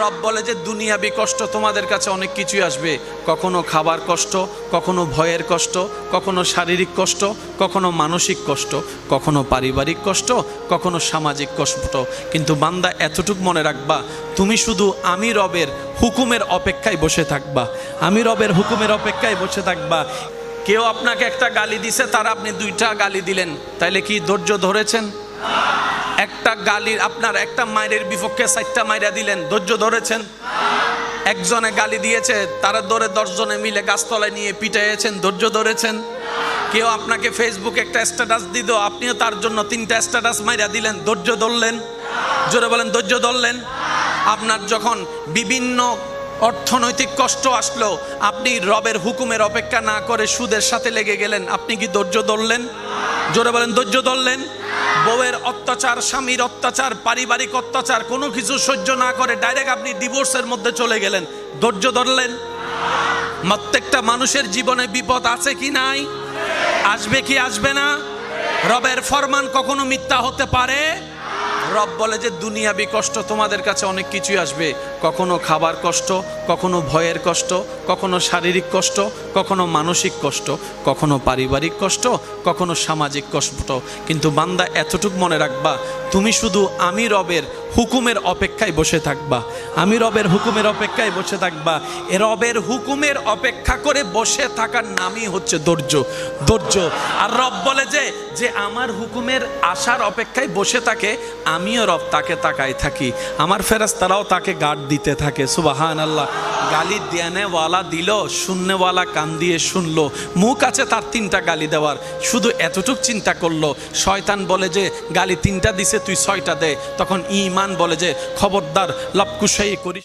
রব বলে যে, দুনিয়াবি কষ্ট তোমাদের কাছে অনেক কিছুই আসবে। কখনো খাবার কষ্ট, কখনো ভয়ের কষ্ট, কখনো শারীরিক কষ্ট, কখনো মানসিক কষ্ট, কখনো পারিবারিক কষ্ট, কখনো সামাজিক কষ্ট। কিন্তু বান্দা, এতটুক মনে রাখবা, তুমি শুধু আমি রবের হুকুমের অপেক্ষায় বসে থাকবা। আমি রবের হুকুমের অপেক্ষায় বসে থাকবা। কেউ আপনাকে একটা গালি দিছে, তার আপনি দুইটা গালি দিলেন। তাইলে কি ধৈর্য ধরেছেন? একটা গালির আপনার একটা মায়ের বিপক্ষে চারটা মাইরা দিলেন, ধৈর্য ধরেছেন? একজনে গালি দিয়েছে, তারা ধরে দশজনে মিলে গাছতলায় নিয়ে পিটাইয়েছেন, ধৈর্য ধরেছেন? কেউ আপনাকে ফেসবুকে একটা স্ট্যাটাস দিত আপনিও তার জন্য তিনটা স্ট্যাটাস মাইরা দিলেন, ধৈর্য ধরলেন? জোরে বলেন, ধৈর্য ধরলেন? আপনার যখন বিভিন্ন অর্থনৈতিক কষ্ট আসলো, আপনি রবের হুকুমের অপেক্ষা না করে সুদের সাথে লেগে গেলেন, আপনি কি ধৈর্য ধরলেন? জোরে বলেন, ধৈর্য ধরলেন? বউয়ের অত্যাচার, স্বামীর অত্যাচার, পারিবারিক অত্যাচার, কোনো কিছু সহ্য না করে ডাইরেক্ট আপনি ডিভোর্সের মধ্যে চলে গেলেন। ধৈর্য ধরলেন। প্রত্যেকটা মানুষের জীবনে বিপদ আছে কি নাই? আসবে কি আসবে না? রবের ফরমান কখনো মিথ্যা হতে পারে? রব বলে যে দুনিয়াবি কষ্ট তোমাদের কাছে অনেক কিছুই আসবে। কখনো খাবার কষ্ট, কখনো ভয়ের কষ্ট, কখনো শারীরিক কষ্ট, কখনো মানসিক কষ্ট, কখনো পারিবারিক কষ্ট, কখনো সামাজিক কষ্ট। কিন্তু বান্দা এতটুক মনে রাখবা, তুমি শুধু আমি রবের হুকুমের অপেক্ষায় বসে থাকবা। আমি রবের হুকুমের অপেক্ষায় বসে থাকবা। এ রবের হুকুমের অপেক্ষা করে বসে থাকার নামই হচ্ছে ধৈর্য। ধৈর্য। আর রব বলে যে যে আমার হুকুমের আশার অপেক্ষায় বসে থাকে, আমিও রব তাকে তাকায় থাকি। আমার ফেরাস্তারাও তাকে গার্ড দিতে থাকে। সুবাহান আল্লাহ গালি দেনেওয়ালা দিল শূন্যওয়ালা কান দিয়ে শুনলো। মুখ আছে তার তিনটা গালি দেওয়ার, শুধু এতটুক চিন্তা করল। শয়তান বলে যে, গালি তিনটা দিছে, তুই ছয়টা দে। তখন ইমান বলে যে, খবরদার লপকুশাই করিস।